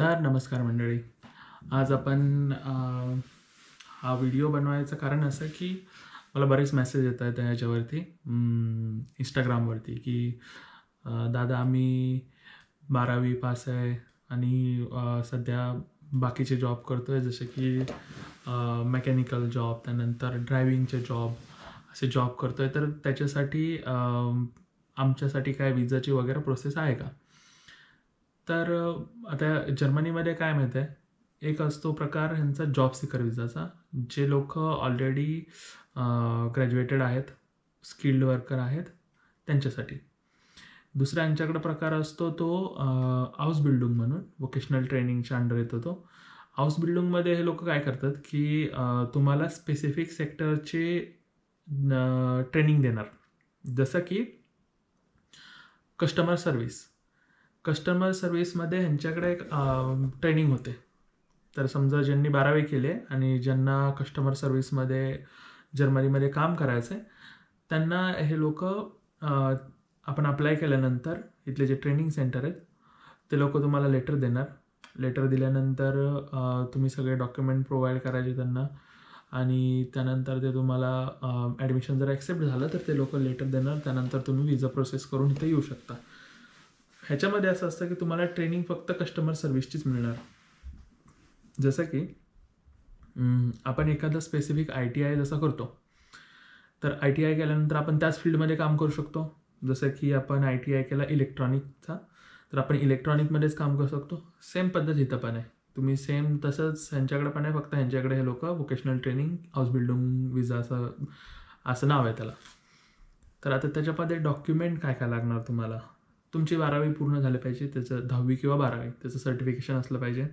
तर नमस्कार मंडळी. आज आपण हा व्हिडिओ बनवायचं कारण असं की मला बरेच मेसेज येत आहेत ह्याच्यावरती इंस्टाग्रामवरती की दादा आम्ही बारावी पास आहे आणि सध्या बाकीचे जॉब करतो आहे जसे की मेकॅनिकल जॉब त्यानंतर ड्रायविंगचे जॉब असे जॉब करतो आहे तर त्याच्यासाठी आमच्यासाठी काय विजाची वगैरे प्रोसेस आहे का? तर आता जर्मनीमध्ये काय माहीत आहे? एक असतो प्रकार ह्यांचा जॉब सिकर विजाचा जे लोक ऑलरेडी ग्रॅज्युएटेड आहेत स्किल्ड वर्कर आहेत त्यांच्यासाठी. दुसरा यांच्याकडे प्रकार असतो तो हाऊस बिल्डिंग म्हणून वोकेशनल ट्रेनिंगच्या अंडर येतो तो. हाऊस बिल्डिंगमध्ये हे लोक काय करतात की तुम्हाला स्पेसिफिक सेक्टरचे ट्रेनिंग देणार. जसं की कस्टमर सर्विस कस्टमर सर्व्हिसमध्ये ह्यांच्याकडे एक ट्रेनिंग होते. तर समजा ज्यांनी बारावी केले आणि ज्यांना कस्टमर सर्व्हिसमध्ये जर्मनीमध्ये काम करायचं आहे त्यांना हे लोक आपण अप्लाय केल्यानंतर इथले जे ट्रेनिंग सेंटर आहेत ते लोक तुम्हाला लेटर देणार. लेटर दिल्यानंतर तुम्ही सगळे डॉक्युमेंट प्रोव्हाइड करायचे त्यांना आणि त्यानंतर ते तुम्हाला ॲडमिशन जर ॲक्सेप्ट झालं तर ते लोक लेटर देणार. त्यानंतर तुम्ही विजा प्रोसेस करून इथे येऊ शकता. ह्याच्यामध्ये असं असतं की तुम्हाला ट्रेनिंग फक्त कस्टमर सर्व्हिसचीच मिळणार. जसं की आपण एखादं स्पेसिफिक आय टी आय जसं करतो तर आय टी आय केल्यानंतर आपण त्याच फील्डमध्ये काम करू शकतो. जसं की आपण आय टी आय केला इलेक्ट्रॉनिकचा तर आपण इलेक्ट्रॉनिकमध्येच काम करू शकतो. सेम पद्धत इथं पण आहे. तुम्ही सेम तसंच ह्यांच्याकडे पण आहे फक्त ह्यांच्याकडे हे लोक vocational training house building visa असं असं नाव आहे त्याला. तर आता त्याच्यामध्ये डॉक्युमेंट काय काय लागणार तुम्हाला? तुमची बारावी पूर्ण झालं पाहिजे त्याचं दहावी किंवा बारावी त्याचं सर्टिफिकेशन असलं पाहिजे.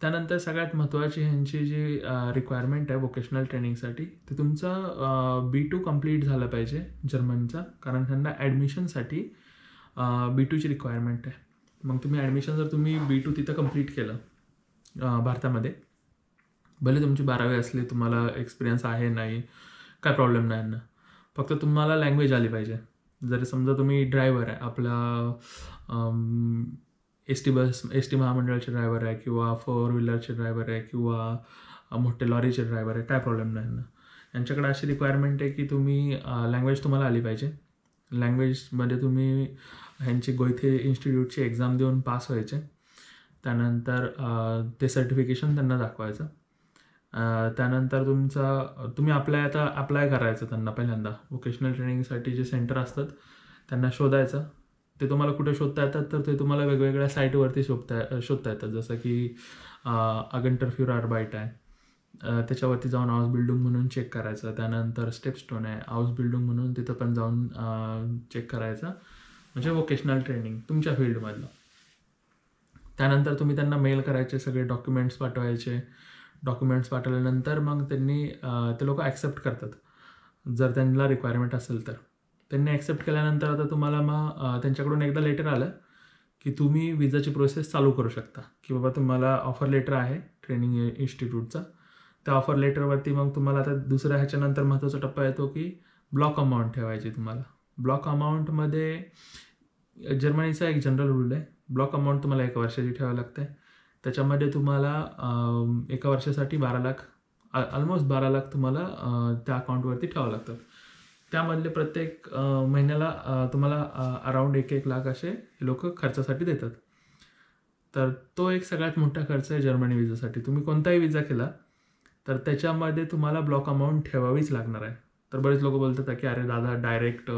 त्यानंतर सगळ्यात महत्त्वाची ह्यांची जी रिक्वायरमेंट आहे वोकेशनल ट्रेनिंगसाठी ते तुमचं बी टू कंप्लीट झालं पाहिजे जर्मनचा कारण त्यांना ॲडमिशनसाठी बी टूची रिक्वायरमेंट आहे. मग तुम्ही ॲडमिशन जर तुम्ही बी टू तिथं कंप्लीट केलं भारतामध्ये भले तुमची बारावी असली तुम्हाला एक्सपिरियन्स आहे नाही काय प्रॉब्लेम नाही यांना फक्त तुम्हाला लँग्वेज आली पाहिजे. जर समजा तुम्ही ड्रायव्हर आहे आपला S T bus S T महामंडळाचे ड्रायव्हर आहे किंवा फोर व्हीलरचे ड्रायव्हर आहे किंवा मोठे लॉरीचे ड्रायव्हर आहे काय प्रॉब्लेम नाही ना. यांच्याकडे अशी रिक्वायरमेंट आहे की तुम्ही लँग्वेज तुम्हाला आली पाहिजे. लँग्वेजमध्ये तुम्ही ह्यांची गोयथे इन्स्टिट्यूटची एक्झाम देऊन पास व्हायचे. त्यानंतर ते सर्टिफिकेशन त्यांना दाखवायचं. त्यानंतर तुमचा तुम्ही अप्लाय आता अप्लाय करायचं त्यांना पहिल्यांदा. वोकेशनल ट्रेनिंगसाठी जे सेंटर असतात त्यांना शोधायचं. ते तुम्हाला कुठे शोधता येतात तर ते तुम्हाला वेगवेगळ्या साईटवरती शोधता शोधता येतात. जसं की अगंटर फ्युर आर्बाईट आहे. त्याच्यावरती जाऊन हाऊस बिल्डिंग म्हणून चेक करायचं. त्यानंतर स्टेपस्टोन आहे हाऊस बिल्डिंग म्हणून तिथं पण जाऊन चेक करायचं. म्हणजे वोकेशनल ट्रेनिंग तुमच्या फील्डमधलं त्यानंतर तुम्ही त्यांना मेल करायचे सगळे डॉक्युमेंट्स पाठवायचे. डॉक्युमेंट्स पाठवल्यानंतर मग त्यांनी ते लोक ॲक्सेप्ट करतात. जर त्यांना रिक्वायरमेंट असेल तर. त्यांनी ॲक्सेप्ट केल्यानंतर आता तुम्हाला मग त्यांच्याकडून एकदा लेटर आलं की तुम्ही विजाची प्रोसेस चालू करू शकता. की बाबा तुम्हाला ऑफर लेटर आहे ट्रेनिंग इन्स्टिट्यूटचा त्या ऑफर लेटरवरती मग तुम्हाला आता दुसऱ्या ह्याच्यानंतर महत्त्वाचा टप्पा येतो की ब्लॉक अमाऊंट ठेवायची तुम्हाला. ब्लॉक अमाऊंटमध्ये जर्मनीचा एक जनरल रूल आहे. ब्लॉक अमाऊंट तुम्हाला एका वर्षाची ठेवावी लागते. त्याच्यामध्ये तुम्हाला एका वर्षासाठी बारा लाख ऑलमोस्ट बारा लाख तुम्हाला त्या अकाउंटवरती ठेवावं लागतात त्यामधले प्रत्येक महिन्याला तुम्हाला अराऊंड एक एक लाख असे लोक खर्चासाठी देतात. तर तो एक सगळ्यात मोठा खर्च आहे जर्मनी विजासाठी तुम्ही कोणताही विजा केला तर त्याच्यामध्ये तुम्हाला ब्लॉक अमाऊंट ठेवावीच लागणार आहे. तर बरेच लोक बोलतात की अरे दादा डायरेक्ट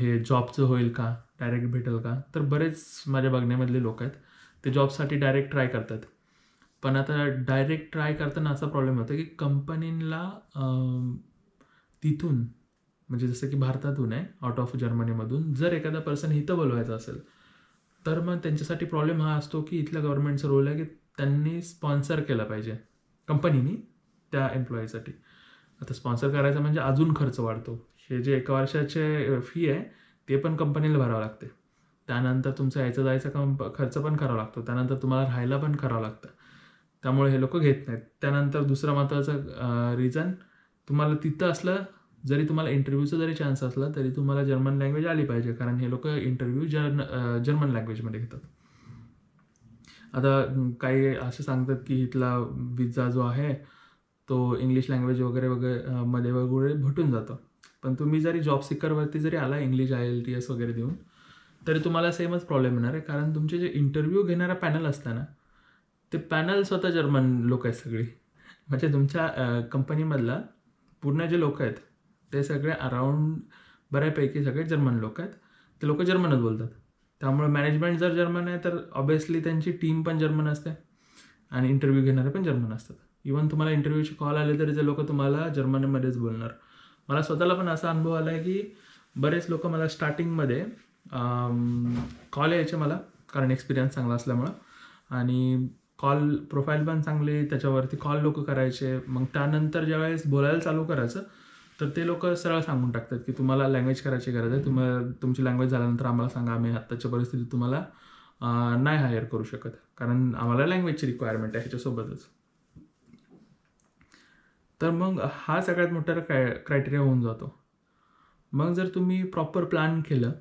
हे जॉबचं होईल का? डायरेक्ट भेटेल का? तर बरेच माझ्या बघण्यामधले लोक आहेत. ते जॉबसाठी डायरेक्ट ट्राय करतात. पण आता डायरेक्ट ट्राय करताना असा प्रॉब्लेम होतो की कंपनीला तिथून म्हणजे जसं की भारतातून आहे आउट ऑफ जर्मनीमधून जर एखादा पर्सन इथं बोलवायचा असेल तर मग त्यांच्यासाठी प्रॉब्लेम हा असतो की इथल्या गव्हर्नमेंटचा रोल आहे की त्यांनी स्पॉन्सर केलं पाहिजे. कंपनीनी त्या एम्प्लॉईसाठी आता स्पॉन्सर करायचं म्हणजे अजून खर्च वाढतो. हे जे एका वर्षाचे फी आहे ते पण कंपनीला भरावं लागते. त्यानंतर तुमचं यायचं जायचं काम खर्च पण करावा लागतो. त्यानंतर तुम्हाला राहायला पण करावं लागतं. त्यामुळे हे लोक घेत नाहीत. त्यानंतर दुसरा महत्त्वाचं रिझन तुम्हाला तिथं असलं जरी तुम्हाला इंटरव्ह्यूचा जरी चान्स असला तरी तुम्हाला जर्मन लँग्वेज आली पाहिजे. कारण हे लोक इंटरव्ह्यू जर्न जर्मन लँग्वेजमध्ये घेतात. आता काही असे सांगतात की इथला विजा जो आहे तो इंग्लिश लँग्वेज वगैरे वगैरे मध्ये वगैरे भेटून जातो. पण तुम्ही जरी जॉब सिकरवरती जरी आला English I L T S वगैरे देऊन तरी तुम्हाला सेमच प्रॉब्लेम येणार आहे. कारण तुमचे जे इंटरव्ह्यू घेणारा पॅनल असतं ना ते पॅनल स्वतः जर्मन लोक आहेत सगळी. म्हणजे तुमच्या कंपनीमधला पूर्ण जे लोक आहेत ते सगळे अराउंड बऱ्यापैकी सगळे जर्मन लोक आहेत. ते लोक जर्मनच बोलतात. त्यामुळे मॅनेजमेंट जर जर्मन आहे तर ऑब्वियसली त्यांची टीम पण जर्मन असते आणि इंटरव्ह्यू घेणारे पण जर्मन असतात. इवन तुम्हाला इंटरव्ह्यूचे कॉल आले तरी ते लोक तुम्हाला जर्मनीमध्येच बोलणार. मला स्वतःला पण असा अनुभव आला आहे की बरेच लोक मला स्टार्टिंगमध्ये कॉल यायचे मला कारण एक्सपिरियन्स चांगला असल्यामुळं. आणि कॉल प्रोफाईल पण चांगली त्याच्यावरती कॉल लोक करायचे. मग त्यानंतर ज्यावेळेस बोलायला चालू करायचं तर ते लोक सरळ सांगून टाकतात की तुम्हाला लँग्वेज करायची गरज आहे. तुम्हाला तुमची लँग्वेज झाल्यानंतर आम्हाला सांगा आम्ही आत्ताच्या परिस्थितीत तुम्हाला नाही हायर करू शकत. कारण आम्हाला लँग्वेजची रिक्वायरमेंट आहे ह्याच्यासोबतच. तर मग हा सगळ्यात मोठा क्राय क्रायटेरिया होऊन जातो. मग जर तुम्ही प्रॉपर प्लॅन केलं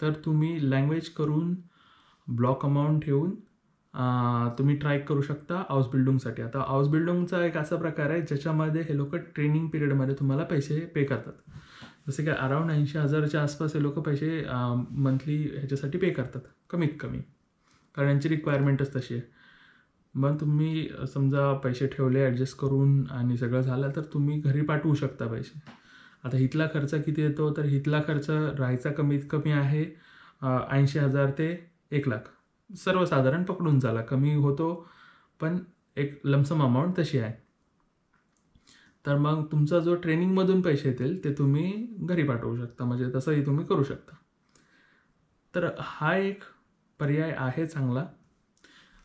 तर तुम्ही लँग्वेज करून ब्लॉक अमाऊंट ठेवून तुम्ही ट्राय करू शकता हाऊस बिल्डिंगसाठी आता हाऊस बिल्डिंगचा एक असा प्रकार आहे ज्याच्यामध्ये हे लोक ट्रेनिंग पिरियडमध्ये तुम्हाला पैसे पे करतात. जसे की अराऊंड ऐंशी हजारच्या आसपास हे लोक पैसे मंथली ह्याच्यासाठी पे करतात कमीत कमी. कारण यांची रिक्वायरमेंटच तशी आहे. मग तुम्ही समजा पैसे ठेवले ॲडजस्ट करून आणि सगळं झालं तर तुम्ही घरी पाठवू शकता पैसे. आता इथला खर्च किती येतो? तर इथला खर्च राहायचा कमीत कमी आहे ऐंशी हजार ते एक लाख. सर्वसाधारण पकडून चाला कमी होतो पण एक लमसम अमाऊंट तशी आहे. तर मग तुमचा जो ट्रेनिंगमधून पैसे येतील ते तुम्ही घरी पाठवू शकता. म्हणजे तसंही तुम्ही करू शकता. तर हा एक पर्याय आहे चांगला.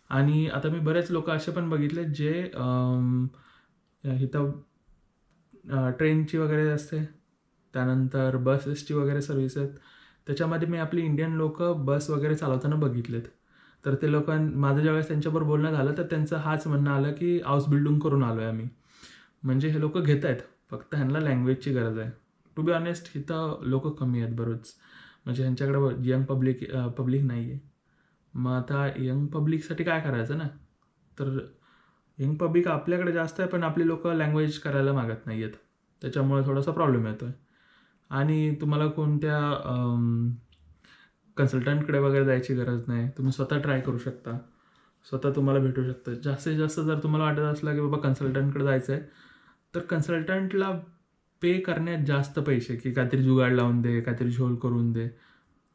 आणि आता मी बरेच लोक असे पण बघितले जे हिथं इथं ट्रेनची वगैरे असते. त्यानंतर बसेसची वगैरे सर्व्हिस आहेत. त्याच्यामध्ये मी आपली इंडियन लोक बस वगैरे चालवताना बघितलेत. तर ते लोकां माझं ज्यावेळेस त्यांच्याबरोबर बोलणं झालं तर त्यांचं हाच म्हणणं आलं की हाऊस बिल्डिंग करून आलो आहे आम्ही. म्हणजे हे लोक घेत आहेत. फक्त ह्यांना लँग्वेजची गरज आहे. टू बी ऑनेस्ट इथं लोक कमी आहेत बरोच. म्हणजे ह्यांच्याकडे यंग पब्लिक पब्लिक नाही आहे मग आता यंग पब्लिकसाठी काय करायचं ना? तर यंग पब्लिक आपल्याकडे जास्त आहे पण आपली लोक लँग्वेज करायला मागत नाही आहेत त्याच्यामुळे थोडासा प्रॉब्लेम येतो आहे आणि तुम्हाला कोणत्या कन्सल्टंटकडे वगैरे जायची गरज नाही. तुम्ही स्वतः ट्राय करू शकता. स्वतः तुम्हाला भेटू शकतं. जास्तीत जास्त जर तुम्हाला वाटत असलं की बाबा कन्सल्टंटकडे जायचं आहे तर कन्सल्टंटला पे करण्यात जास्त पैसे की काहीतरी जुगाड लावून दे काहीतरी झोल करून दे.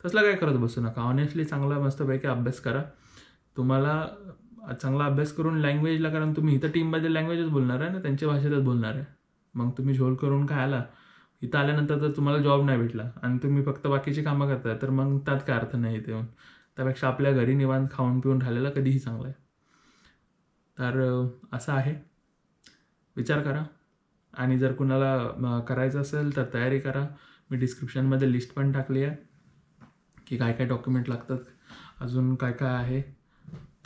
तसलं काय करत बसू नका. ऑनेस्टली चांगला मस्तपैकी अभ्यास करा. तुम्हाला चांगला अभ्यास करून लँग्वेजला कारण तुम्ही इथं टीममध्ये लँग्वेजच बोलणार आहे ना त्यांच्या भाषेतच बोलणार आहे. मग तुम्ही झोल करून काय आला इथं आल्यानंतर जर तुम्हाला जॉब नाही भेटला. आणि तुम्ही फक्त बाकीची कामं करताय तर मग त्यात काय अर्थ नाही इथे येऊन. त्यापेक्षा आपल्या घरी निवांत खाऊन पिऊन राहिलेला कधीही चांगलं आहे. तर असं आहे. विचार करा. आणि जर कुणाला करायचं असेल तर तयारी करा. मी डिस्क्रिप्शनमध्ये लिस्ट पण टाकली आहे की काय काय डॉक्युमेंट लागतात अजून काय काय आहे.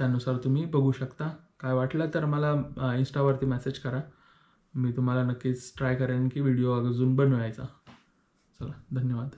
त्यानुसार तुम्ही बघू शकता. काय वाटलं तर मला इन्स्टावरती मेसेज करा. मी तुम्हाला नक्कीच ट्राय करेन की व्हिडिओ अजून बनवायचा. चला धन्यवाद.